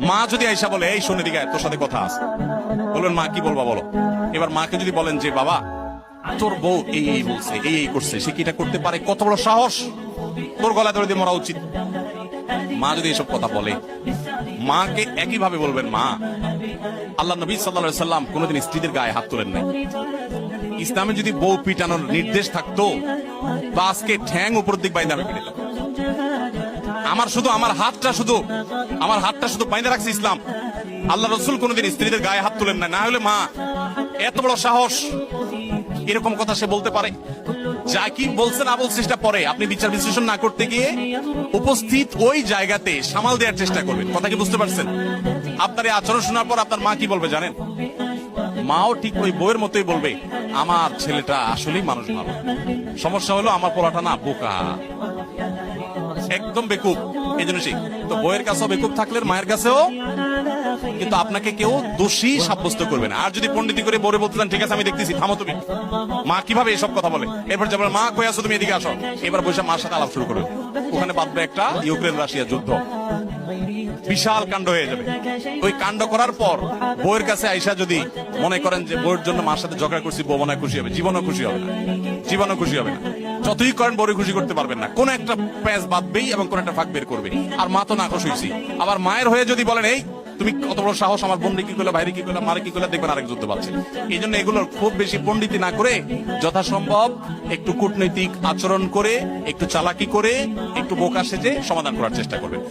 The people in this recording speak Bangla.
মা যদি আইসা বলে, এই শোনে দিকে তোর সাথে কথা আছে। বলবেন, মা, কি বলবা বলো? এবার মাকে যদি বলেন যে, বাবা, তোর বউ এই এই বলছে, এই এই করছে, সে কি এটা করতে পারে? কত বড় সাহস! তোর গলায় ধরে দিয়ে মরা উচিত। মা যদি এসব কথা বলে, মাকে একই ভাবে বলবেন, মা, আল্লাহ নবী সাল্লা সাল্লাম কোনোদিন স্ত্রীদের গায়ে হাত তোলেন নাই। ইসলামে যদি বউ পিটানোর নির্দেশ থাকতো, তো আজকে ঠ্যাং উপর দিক বাইন্দা আমি পিটাইলাম। আমার শুধু আমার হাতটা শুধু, আমার হাতটা শুধু বাইন্দা রাখছে ইসলাম। আল্লাহ রসুল কোনোদিন স্ত্রীদের গায়ে হাত তুলেন না। না হলে মা, এত বড় সাহস। এরকম কথা সে বলতে পারে। যা কি বলছে না বলছে সেটা পরে। আপনি বিচার বিশ্লেষণ না করতে গিয়ে উপস্থিত ওই জায়গাতে সামাল দেওয়ার চেষ্টা করবেন। কথা কি বুঝতে পারছেন? আপনার এই আচরণ শোনার পর আপনার মা কি বলবে জানেন? মাও ঠিক ওই বইয়ের মতোই বলবে, আমার ছেলেটা আসলেই মানুষ ভালো। সমস্যা হলো আমার পোলাটা না বোকা। একদম বেকুব, এই জন্য সেই তো বইয়ের কাছেও বেকুব থাকলে মায়ের কাছেও, কিন্তু আপনাকে কেউ দোষী সাব্যস্ত করবে না। আর যদি পণ্ডিতি করে বলে বলতে ঠিক আছে, আমি দেখতেছি, থামো তুমি। মা কীভাবে এসব কথা বলে? এরপর যাবার মা, কই আসো তুমি? এদিকে আসো। এবার বসে মার সাথে আলাপ শুরু করবে। ওখানে বাঁধবে একটা ইউক্রেন রাশিয়া যুদ্ধ। বিশাল কাণ্ড হয়ে যাবে। ওই কাণ্ড করার পর বউয়ের কাছে আইসা যদি মনে করেন যে বউয়ের জন্য মার সাথে ঝগড়া করছি, বউ মনে খুশি হবে। জীবনও খুশি হবে না। জীবনও খুশি হবে না। যতই করেন বড় খুশি করতে পারবেন না। কোন একটা প্যাঁচ বাঁধবেই এবং কোন একটা ফাঁক বের করবে আর মা তো না খুশ হয়েছি আবার মায়ের হয়ে যদি বলেন, এই, তুমি কত বড় সাহস, আমার বন্ধু কি করলে বাইরে কি করলে মারে কি করলে দেখবেন আরেক যুদ্ধ পাচ্ছে এই জন্য এগুলোর খুব বেশি পণ্ডিতি না করে যথাসম্ভব একটু কূটনৈতিক আচরণ করে, একটু চালাকি করে, একটু বোকা সেজে সমাধান করার চেষ্টা করবেন।